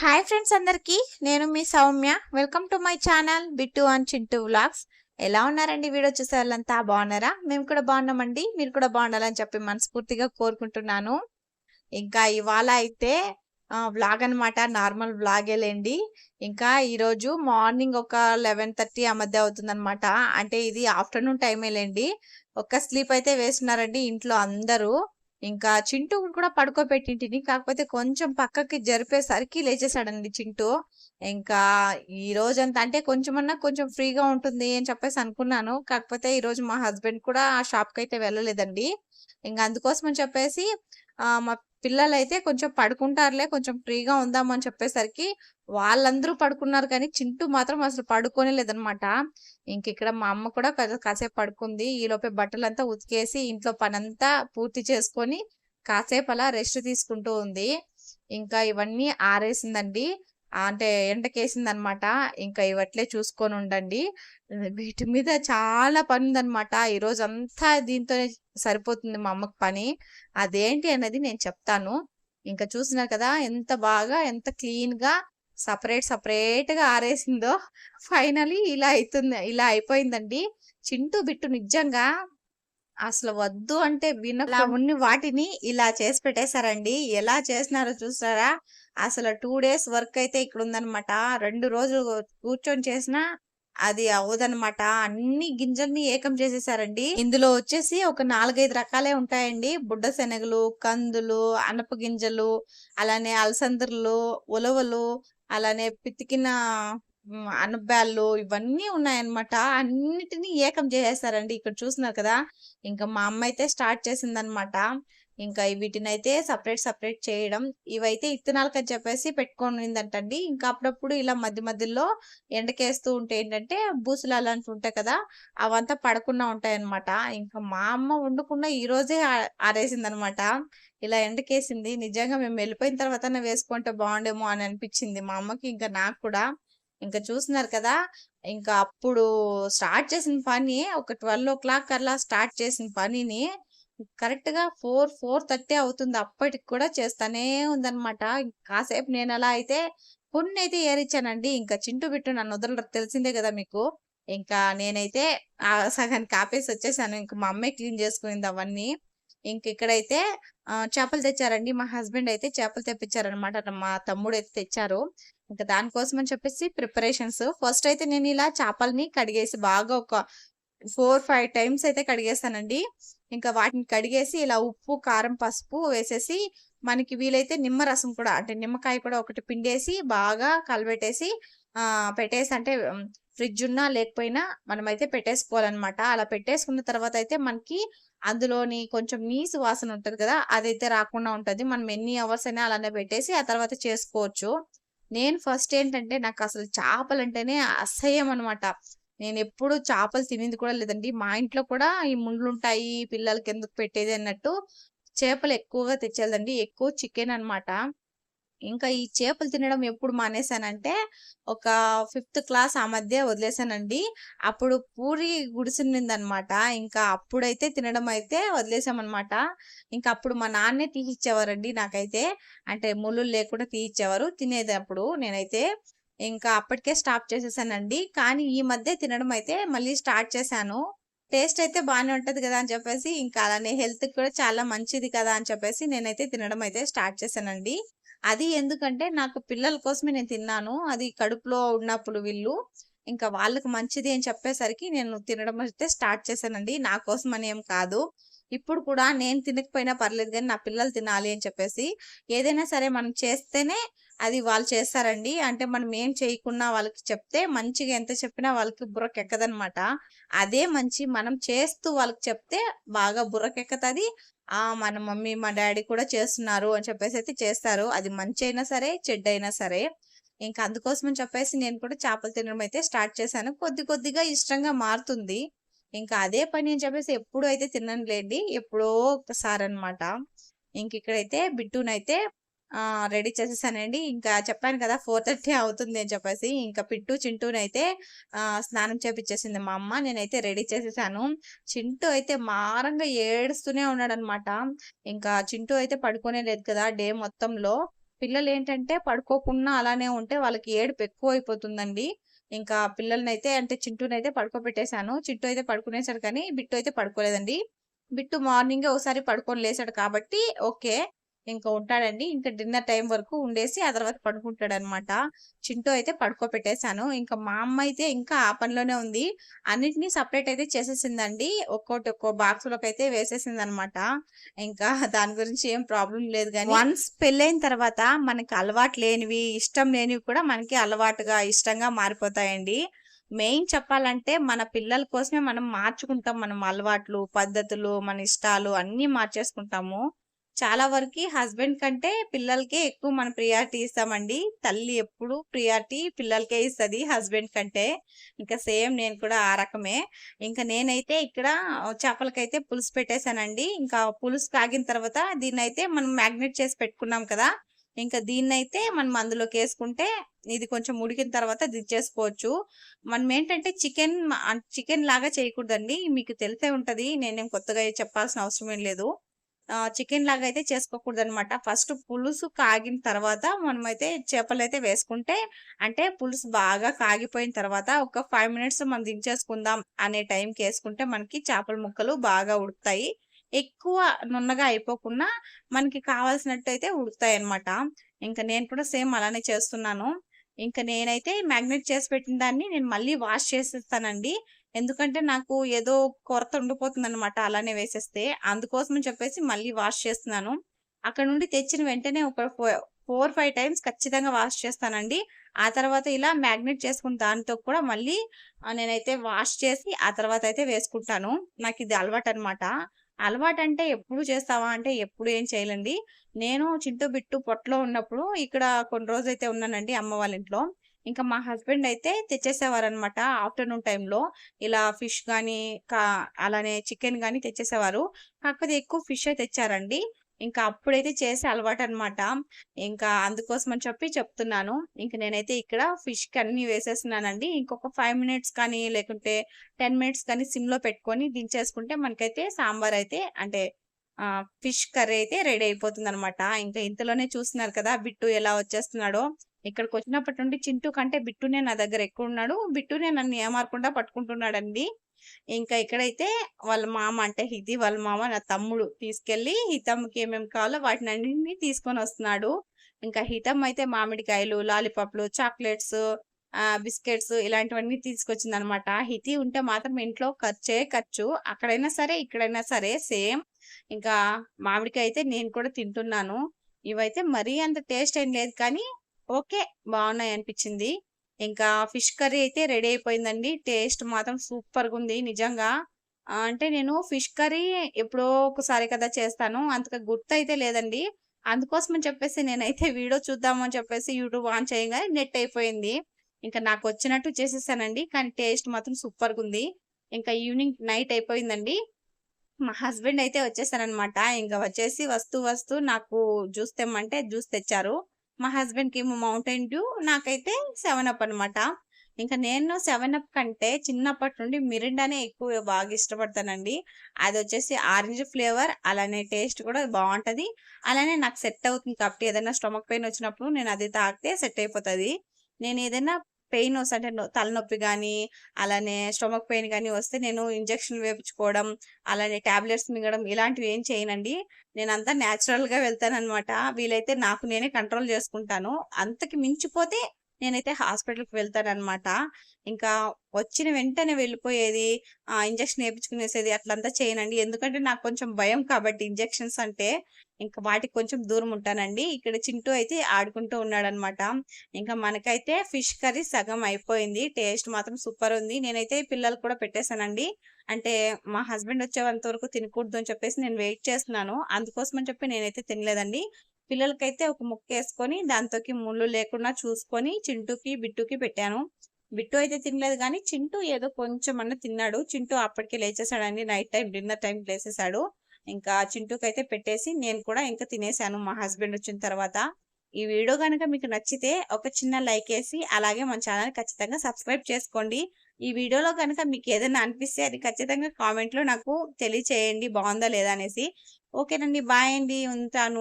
Hi friends అందరికీ నేను మీ Soumya. Welcome to my channel Bittu and Chintu vlogs. ఎలా ఉన్నారండి వీడియో చూసే వాళ్ళంతా బాగున్నారా? మేము కూడా బాగున్నామండి. మీరు కూడా బాగుండాలని చెప్పి మనస్ఫూర్తిగా కోరుకుంటున్నాను. ఇంకా ఇవాళ అయితే వ్లాగ్ అనమాట నార్మల్ వ్లాగేలేండి ఇంకా ఈరోజు మార్నింగ్ ఒక లెవెన్ థర్టీ ఆ మధ్య అవుతుందనమాట అంటే ఇది ఆఫ్టర్నూన్ టైమేలేండి ఒక్క స్లీప్ అయితే వేస్తున్నారండి ఇంట్లో అందరూ. ఇంకా చింటూ కూడా పడుకోబెట్టింటిని. కాకపోతే కొంచెం పక్కకి జరిపేసరికి లేచేసాడండి చింటూ. ఇంకా ఈ రోజంతా అంటే కొంచెమన్నా కొంచెం ఫ్రీగా ఉంటుంది అని చెప్పేసి అనుకున్నాను. కాకపోతే ఈ రోజు మా హస్బెండ్ కూడా ఆ షాప్కి అయితే వెళ్ళలేదండి. ఇంకా అందుకోసం అని చెప్పేసి మా పిల్లలైతే కొంచెం పడుకుంటారులే కొంచెం ఫ్రీగా ఉందామని చెప్పేసరికి వాళ్ళందరూ పడుకున్నారు కానీ చింటూ మాత్రం అసలు పడుకోనే లేదనమాట. ఇంక ఇక్కడ మా అమ్మ కూడా కాసేపు పడుకుంది. ఈ లోపే బట్టలంతా ఉతికేసి ఇంట్లో పనంతా పూర్తి చేసుకొని కాసేపు అలా రెస్ట్ తీసుకుంటూ ఉంది. ఇంకా ఇవన్నీ ఆరేసిందండి. అంటే ఎండకేసింది అనమాట ఇంకా ఇవట్లే చూసుకొని ఉండండి. వీటి మీద చాలా పని ఉందనమాట ఈరోజు అంతా దీంతో సరిపోతుంది మా అమ్మకి పని. అదేంటి అనేది నేను చెప్తాను. ఇంకా చూసినా కదా ఎంత బాగా ఎంత క్లీన్గా సపరేట్ సపరేట్గా ఆరేసిందో. ఫైనలీ ఇలా అవుతుంది ఇలా అయిపోయిందండి. చింటూ బిట్టు నిజంగా అసలు వద్దు అంటే విన ఉన్ని వాటిని ఇలా చేసి పెట్టేశారండి. ఎలా చేసినారో చూసారా? అసలు టూ డేస్ వర్క్ అయితే ఇక్కడ ఉందన్నమాట. రెండు రోజులు కూర్చొని చేసినా అది అవ్వదన్నమాట. అన్ని గింజల్ని ఏకం చేసేసారండి. ఇందులో వచ్చేసి ఒక నాలుగైదు రకాలే ఉంటాయండి. బుడ్డ శనగలు కందులు అనప గింజలు అలానే అలసందర్లు ఉలవలు అలానే పితికిన అనబ్యాళ్ళు ఇవన్నీ ఉన్నాయన్నమాట. అన్నిటినీ ఏకం చేసేసారండి ఇక్కడ చూస్తున్నారు కదా? ఇంకా మా అమ్మ అయితే స్టార్ట్ చేసిందనమాట ఇంకా వీటిని అయితే సపరేట్ సపరేట్ చేయడం. ఇవైతే ఇత్తనాలకు అని చెప్పేసి పెట్టుకునిందంటండి. ఇంకా అప్పుడప్పుడు ఇలా మధ్య మధ్యలో ఎండకేస్తూ ఉంటే ఏంటంటే బూసులు అలాంటివి ఉంటాయి కదా? అవంతా పడకుండా ఉంటాయన్నమాట. ఇంకా మా అమ్మ వండుకుండా ఈ రోజే ఆరేసిందనమాట ఇలా ఎండకేసింది. నిజంగా మేము వెళ్ళిపోయిన తర్వాత వేసుకుంటే బాగుండేమో అని అనిపించింది మా అమ్మకి ఇంకా నాకు కూడా. ఇంకా చూస్తున్నారు కదా! ఇంకా అప్పుడు స్టార్ట్ చేసిన పని ఒక ట్వెల్వ్ ఓ క్లాక్ అలా స్టార్ట్ చేసిన పనిని కరెక్ట్గా ఫోర్ ఫోర్ థర్టీ అవుతుంది. అప్పటికి కూడా చేస్తానే ఉందన్నమాట. కాసేపు నేను అలా అయితే కొన్ని అయితే ఏరిచ్చానండి. ఇంకా చింటూ బిట్టు నన్ను వదలరు. తెలిసిందే కదా మీకు. ఇంకా నేనైతే సగానికి ఆపేసి వచ్చేసాను. ఇంకా మా అమ్మాయి క్లీన్ చేసుకునింది అవన్నీ. ఇంక ఇక్కడైతే చేపలు తెచ్చారండి. మా హస్బెండ్ అయితే చేపలు తెప్పించారనమాట మా తమ్ముడు అయితే తెచ్చారు. ఇంకా దానికోసం అని చెప్పేసి ప్రిపరేషన్స్. ఫస్ట్ అయితే నేను ఇలా చేపల్ని కడిగేసి బాగా ఒక ఫోర్ ఫైవ్ టైమ్స్ అయితే కడిగేస్తానండి. ఇంకా వాటిని కడిగేసి ఇలా ఉప్పు కారం పసుపు వేసేసి మనకి వీలైతే నిమ్మరసం కూడా అంటే నిమ్మకాయ కూడా ఒకటి పిండేసి బాగా కలబెట్టేసి ఆ పెట్టేసి అంటే ఫ్రిడ్జ్ ఉన్నా లేకపోయినా మనమైతే పెట్టేసుకోవాలన్నమాట. అలా పెట్టేసుకున్న తర్వాత అయితే మనకి అందులోని కొంచెం నీసు వాసన ఉంటుంది కదా అదైతే రాకుండా ఉంటుంది. మనం ఎన్ని అవర్స్ అయినా అలానే పెట్టేసి ఆ తర్వాత చేసుకోవచ్చు. నేను ఫస్ట్ ఏంటంటే నాకు అసలు చేపలు అంటేనే అసహ్యం అనమాట నేను ఎప్పుడు చేపలు తినేది కూడా లేదండి. మా ఇంట్లో కూడా ఈ ముండ్లుంటాయి పిల్లలకి ఎందుకు పెట్టేది అన్నట్టు చేపలు ఎక్కువగా తెచ్చేదండి ఎక్కువ చికెన్ అనమాట ఇంకా ఈ చేపలు తినడం ఎప్పుడు మానేశానంటే ఒక ఫిఫ్త్ క్లాస్ ఆ మధ్య వదిలేశానండి. అప్పుడు పూరి గుడిసిందనమాట ఇంకా అప్పుడైతే తినడం అయితే వదిలేసామన్నమాట ఇంకా అప్పుడు మా నాన్నే తీసిచ్చేవారండి నాకైతే. అంటే ముళ్ళు లేకుండా తీయిచ్చేవారు. తినేది అప్పుడు నేనైతే. ఇంకా అప్పటికే స్టాప్ చేసేసానండి. కానీ ఈ మధ్య తినడం అయితే మళ్ళీ స్టార్ట్ చేశాను. టేస్ట్ అయితే బాగానే ఉంటుంది కదా అని చెప్పేసి ఇంకా అలానే హెల్త్కి కూడా చాలా మంచిది కదా అని చెప్పేసి నేనైతే తినడం అయితే స్టార్ట్ చేశానండి. అది ఎందుకంటే నాకు పిల్లల కోసమే నేను తిన్నాను. అది కడుపులో ఉన్నప్పుడు వీళ్ళు ఇంకా వాళ్ళకి మంచిది అని చెప్పేసరికి నేను తినడం అయితే స్టార్ట్ చేశానండి. నా కోసం అని ఏం కాదు. ఇప్పుడు కూడా నేను తినకపోయినా పర్లేదు కానీ నా పిల్లలు తినాలి అని చెప్పేసి ఏదైనా సరే మనం చేస్తేనే అది వాళ్ళు చేస్తారండి. అంటే మనం ఏం చేయకున్నా వాళ్ళకి చెప్తే మంచిగా ఎంత చెప్పినా వాళ్ళకి బుర్రకెక్కదనమాట. అదే మంచి మనం చేస్తూ వాళ్ళకి చెప్తే బాగా బుర్రకెక్కతది. ఆ మన మమ్మీ మా డాడీ కూడా చేస్తున్నారు అని చెప్పేసి అయితే చేస్తారు. అది మంచి అయినా సరే చెడ్డ అయినా సరే. ఇంకా అందుకోసం అని చెప్పేసి నేను కూడా చేపలు తినడం అయితే స్టార్ట్ చేశాను. కొద్ది కొద్దిగా ఇష్టంగా మారుతుంది. ఇంకా అదే పని అని చెప్పేసి ఎప్పుడు అయితే తిననులేండి. ఎప్పుడో ఒకసారి అనమాట ఇంక ఇక్కడైతే బిట్టునైతే రెడీ చేసేసానండి. ఇంకా చెప్పాను కదా ఫోర్ థర్టీ అవుతుంది అని చెప్పేసి ఇంకా పిట్టు చింటూనైతే స్నానం చేపించేసింది మా అమ్మ. నేనైతే రెడీ చేసేసాను. చింటూ అయితే మారంగా ఏడుస్తూనే ఉన్నాడు అనమాట ఇంకా చింటూ అయితే పడుకోనే లేదు కదా డే మొత్తంలో. పిల్లలు ఏంటంటే పడుకోకుండా అలానే ఉంటే వాళ్ళకి ఏడుపు ఎక్కువ అయిపోతుందండి. ఇంకా పిల్లల్నైతే అంటే చింటూనైతే పడుకోబెట్టేశాను. చింటూ అయితే పడుకునేసాడు కానీ బిట్టు అయితే పడుకోలేదండి. బిట్టు మార్నింగే ఒకసారి పడుకొని లేసాడు కాబట్టి ఓకే. ఇంకా ఉంటాడండి. ఇంకా డిన్నర్ టైం వరకు ఉండేసి ఆ తర్వాత పడుకుంటాడు అనమాట చింటూ అయితే పడుకోబెట్టేశాను. ఇంకా మా అమ్మ అయితే ఇంకా ఆ పనిలోనే ఉంది. అన్నిటినీ సపరేట్ అయితే చేసేసిందండి. ఒక్కోటి ఒక్కో బాక్స్లోకి అయితే వేసేసింది అనమాట ఇంకా దాని గురించి ఏం ప్రాబ్లం లేదు కానీ వన్స్ పెళ్ళైన తర్వాత మనకి అలవాటు లేనివి ఇష్టం లేనివి కూడా మనకి అలవాటుగా ఇష్టంగా మారిపోతాయండి. మెయిన్ చెప్పాలంటే మన పిల్లల కోసమే మనం మార్చుకుంటాం. మనం అలవాట్లు పద్ధతులు మన ఇష్టాలు అన్ని మార్చేసుకుంటాము. చాలా వరకు హస్బెండ్ కంటే పిల్లలకే ఎక్కువ మనం ప్రియారిటీ ఇస్తామండి. తల్లి ఎప్పుడు ప్రియారిటీ పిల్లలకే ఇస్తుంది హస్బెండ్ కంటే. ఇంకా సేమ్ నేను కూడా ఆ రకమే. ఇంకా నేనైతే ఇక్కడ చేపలకైతే పులుసు పెట్టేశానండి. ఇంకా పులుసు కాగిన తర్వాత దీన్ని అయితే మనం మ్యాగ్నెట్ చేసి పెట్టుకున్నాం కదా. ఇంకా దీన్నైతే మనం అందులోకి వేసుకుంటే ఇది కొంచెం ఉడికిన తర్వాత దించేసుకోవచ్చు మనం ఏంటంటే చికెన్ చికెన్ లాగా చేయకూడదండి. మీకు తెలిసే ఉంటుంది. నేనేం కొత్తగా చెప్పాల్సిన అవసరం ఏం లేదు. చికెన్ లాగా అయితే చేసుకోకూడదు అనమాట ఫస్ట్ పులుసు కాగిన తర్వాత మనమైతే చేపలు అయితే వేసుకుంటే అంటే పులుసు బాగా కాగిపోయిన తర్వాత ఒక ఫైవ్ మినిట్స్ మనం దించేసుకుందాం అనే టైంకి వేసుకుంటే మనకి చేపల ముక్కలు బాగా ఉడుకుతాయి. ఎక్కువ నున్నగా అయిపోకుండా మనకి కావాల్సినట్టు అయితే ఉడుకుతాయి అనమాట ఇంకా నేను కూడా సేమ్ అలానే చేస్తున్నాను. ఇంకా నేనైతే మ్యాగ్నెట్ చేసి పెట్టిన దాన్ని నేను మళ్ళీ వాష్ చేసేస్తానండి. ఎందుకంటే నాకు ఏదో కొరత ఉండిపోతుంది అనమాట అలానే వేసేస్తే. అందుకోసం చెప్పేసి మళ్ళీ వాష్ చేస్తున్నాను. అక్కడ నుండి తెచ్చిన వెంటనే ఒక ఫోర్ ఫైవ్ టైమ్స్ ఖచ్చితంగా వాష్ చేస్తానండి. ఆ తర్వాత ఇలా మ్యాగ్నెట్ చేసుకున్న దాంతో కూడా మళ్ళీ నేనైతే వాష్ చేసి ఆ తర్వాత అయితే వేసుకుంటాను. నాకు ఇది అలవాటు అనమాట అలవాటు అంటే ఎప్పుడు చేస్తావా అంటే ఎప్పుడు ఏం చేయలేండి. నేను చింటూ బిట్టు పొట్టలో ఉన్నప్పుడు ఇక్కడ కొన్ని రోజులు అయితే ఉన్నానండి అమ్మ వాళ్ళ ఇంట్లో. ఇంకా మా హస్బెండ్ అయితే తెచ్చేసేవారనమాట ఆఫ్టర్నూన్ టైంలో. ఇలా ఫిష్ కానీ అలానే చికెన్ కానీ తెచ్చేసేవారు. కాకపోతే ఎక్కువ ఫిష్ తెచ్చారండి. ఇంకా అప్పుడైతే చేసే అలవాటు అనమాట ఇంకా అందుకోసం అని చెప్పి చెప్తున్నాను. ఇంకా నేనైతే ఇక్కడ ఫిష్ అన్ని వేసేస్తున్నానండి. ఇంకొక ఫైవ్ మినిట్స్ కానీ లేకుంటే టెన్ మినిట్స్ కానీ సిమ్లో పెట్టుకొని దించేసుకుంటే మనకైతే సాంబార్ అయితే అంటే ఫిష్ కర్రీ అయితే రెడీ అయిపోతుంది అనమాట ఇంకా ఇంతలోనే చూస్తున్నారు కదా బిట్టు ఎలా వచ్చేస్తున్నాడో. ఇక్కడికి వచ్చినప్పటి నుండి చింటూ కంటే బిట్టునే నా దగ్గర ఎక్కువ ఉన్నాడు బిట్టునే నన్ను ఏమారకుండా పట్టుకుంటున్నాడండి. ఇంకా ఇక్కడైతే వాళ్ళ మామ అంటే హితి వాళ్ళ మామ నా తమ్ముడు తీసుకెళ్ళి హితమ్కి ఏమేమి కావాలో వాటిని అన్నింటినీ తీసుకొని వస్తున్నాడు. ఇంకా హితం అయితే మామిడికాయలు లాలీపాప్లు చాక్లెట్స్ బిస్కెట్స్ ఇలాంటివన్నీ తీసుకొచ్చింది అనమాట హితి ఉంటే మాత్రం ఇంట్లో ఖర్చే ఖర్చు. అక్కడైనా సరే ఇక్కడైనా సరే సేమ్. ఇంకా మామిడికాయ అయితే నేను కూడా తింటున్నాను. ఇవైతే మరీ అంత టేస్ట్ ఏం లేదు కానీ ఓకే బాగున్నాయి అనిపించింది. ఇంకా ఫిష్ కర్రీ అయితే రెడీ అయిపోయిందండి. టేస్ట్ మాత్రం సూపర్గా ఉంది నిజంగా. అంటే నేను ఫిష్ కర్రీ ఎప్పుడో ఒకసారి కదా చేస్తాను. అంతగా గుర్తు అయితే లేదండి. అందుకోసమని చెప్పేసి నేనైతే వీడియో చూద్దామని చెప్పేసి యూట్యూబ్ ఆన్ చేయగానే నెట్ అయిపోయింది. ఇంకా నాకు వచ్చినట్టు చేసేసానండి. కానీ టేస్ట్ మాత్రం సూపర్గా ఉంది. ఇంకా ఈవినింగ్ నైట్ అయిపోయిందండి. మా హస్బెండ్ అయితే వచ్చేసారనమాట ఇంకా వచ్చేసి వస్తూ వస్తూ నాకు జ్యూస్ తెమ్మంటే జ్యూస్ తెచ్చారు. మా హస్బెండ్కి ఏమో మౌంటైన్ డ్యూ నాకైతే సెవెన్ అప్ అనమాట ఇంకా నేను సెవెన్ అప్ కంటే చిన్నప్పటి నుండి మిరిండానే ఎక్కువ బాగా ఇష్టపడతానండి. అది వచ్చేసి ఆరెంజ్ ఫ్లేవర్ అలానే టేస్ట్ కూడా బాగుంటుంది. అలానే నాకు సెట్ అవుతుంది కాబట్టి ఏదైనా స్టొమక్ పెయిన్ వచ్చినప్పుడు నేను అది తాగితే సెట్ అయిపోతుంది. నేను ఏదైనా పెయిన్ వస్తే అంటే తలనొప్పి కానీ అలానే స్టొమక్ పెయిన్ కానీ వస్తే నేను ఇంజక్షన్ వేపించుకోవడం అలానే టాబ్లెట్స్ మింగడం ఇలాంటివి ఏం చేయనండి. నేను అంతా న్యాచురల్గా వెళ్తానమాట వీలైతే నాకు నేనే కంట్రోల్ చేసుకుంటాను. అంతకి మించిపోతే నేనైతే హాస్పిటల్కి వెళ్తానమాట ఇంకా వచ్చిన వెంటనే వెళ్ళిపోయేది ఇంజక్షన్ వేయించుకునేసేది అట్లంతా చేయనండి. ఎందుకంటే నాకు కొంచెం భయం కాబట్టి ఇంజక్షన్స్ అంటే ఇంకా వాటికి కొంచెం దూరం ఉంటానండి. ఇక్కడ చింటూ అయితే ఆడుకుంటూ ఉన్నాడనమాట. ఇంకా మనకైతే ఫిష్ కర్రీ సగం అయిపోయింది. టేస్ట్ మాత్రం సూపర్ ఉంది. నేనైతే పిల్లలు కూడా పెట్టేశానండి. అంటే మా హస్బెండ్ వచ్చేంత వరకు తినకూడదు అని చెప్పేసి నేను వెయిట్ చేస్తున్నాను. అందుకోసం అని చెప్పి నేనైతే తినలేదండి. పిల్లలకైతే ఒక ముక్క వేసుకొని దాంతోకి ముళ్ళు లేకుండా చూసుకొని చింటూకి బిట్టుకి పెట్టాను. బిట్టు అయితే తినలేదు కానీ చింటూ ఏదో కొంచెం అన్న తిన్నాడు. చింటూ అప్పటికే లేచేసాడండి నైట్ టైం డిన్నర్ టైం లేచేసాడు ఇంకా చింటూకి అయితే పెట్టేసి నేను కూడా ఇంకా తినేసాను మా హస్బెండ్ వచ్చిన తర్వాత. ఈ వీడియో కనుక మీకు నచ్చితే ఒక చిన్న లైక్ వేసి అలాగే మన ఛానల్ ఖచ్చితంగా సబ్స్క్రైబ్ చేసుకోండి. ఈ వీడియోలో కనుక మీకు ఏదైనా అనిపిస్తే అది ఖచ్చితంగా కామెంట్లో నాకు తెలియచేయండి. బాగుందా లేదా అనేసి. ఓకేనండి. బాయ్ అండి. ఉంటాను.